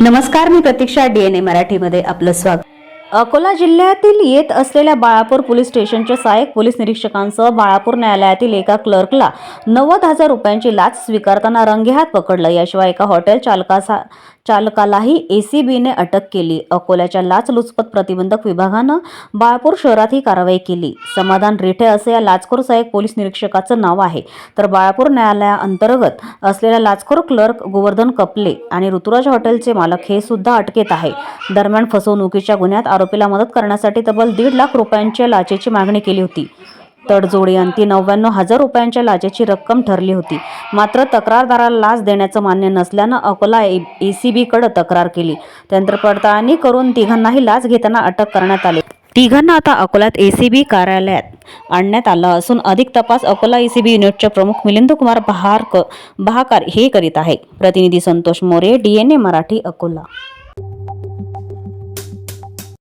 नमस्कार मी प्रतीक्षा डीएनए मराठीमध्ये आपलं स्वागत. अकोला जिल्ह्यातील येत असलेल्या बाळापूर पोलीस स्टेशनच्या सहाय्यक पोलीस निरीक्षकांसह बाळापूर न्यायालयातील एका क्लर्कला नव्वद हजार रुपयांची लाच स्वीकारताना रंगेहात पकडलं. याशिवाय एका हॉटेल चालकाचा चालकालाही एसीबीने अटक केली. अकोल्याच्या लाचलुचपत प्रतिबंधक विभागानं बाळपूर शहरात ही कारवाई केली. समाधान रिठे असे या लाचखोर सहाय्यक पोलीस निरीक्षकाचं नाव आहे. तर बाळापूर न्यायालयाअंतर्गत असलेल्या लाचखोर क्लर्क गोवर्धन कपले आणि ऋतुराज हॉटेलचे मालक हे सुद्धा अटकेत आहे. दरम्यान फसवणुकीच्या गुन्ह्यात आरोपीला मदत करण्यासाठी तब्बल दीड लाख रुपयांच्या लाचेची मागणी केली होती. तडजोडी अंती नव्याण्णव हजार रुपयांच्या लाचेची रक्कम ठरली होती. मात्र तक्रारदाराला लाच देण्याचं मान्य नसल्यानं अकोला ए सी बीकडे तक्रार केली. त्यानंतर पडताळणी करून तिघांनाही लाच घेताना अटक करण्यात आली. तिघांना आता अकोल्यात ए सी बी कार्यालयात आणण्यात आलं असून अधिक तपास अकोला ए सी बी युनिटचे प्रमुख मिलिंद कुमार बहारक बहाकार हे करीत आहे प्रतिनिधी Santosh More D N A Marathi Akola.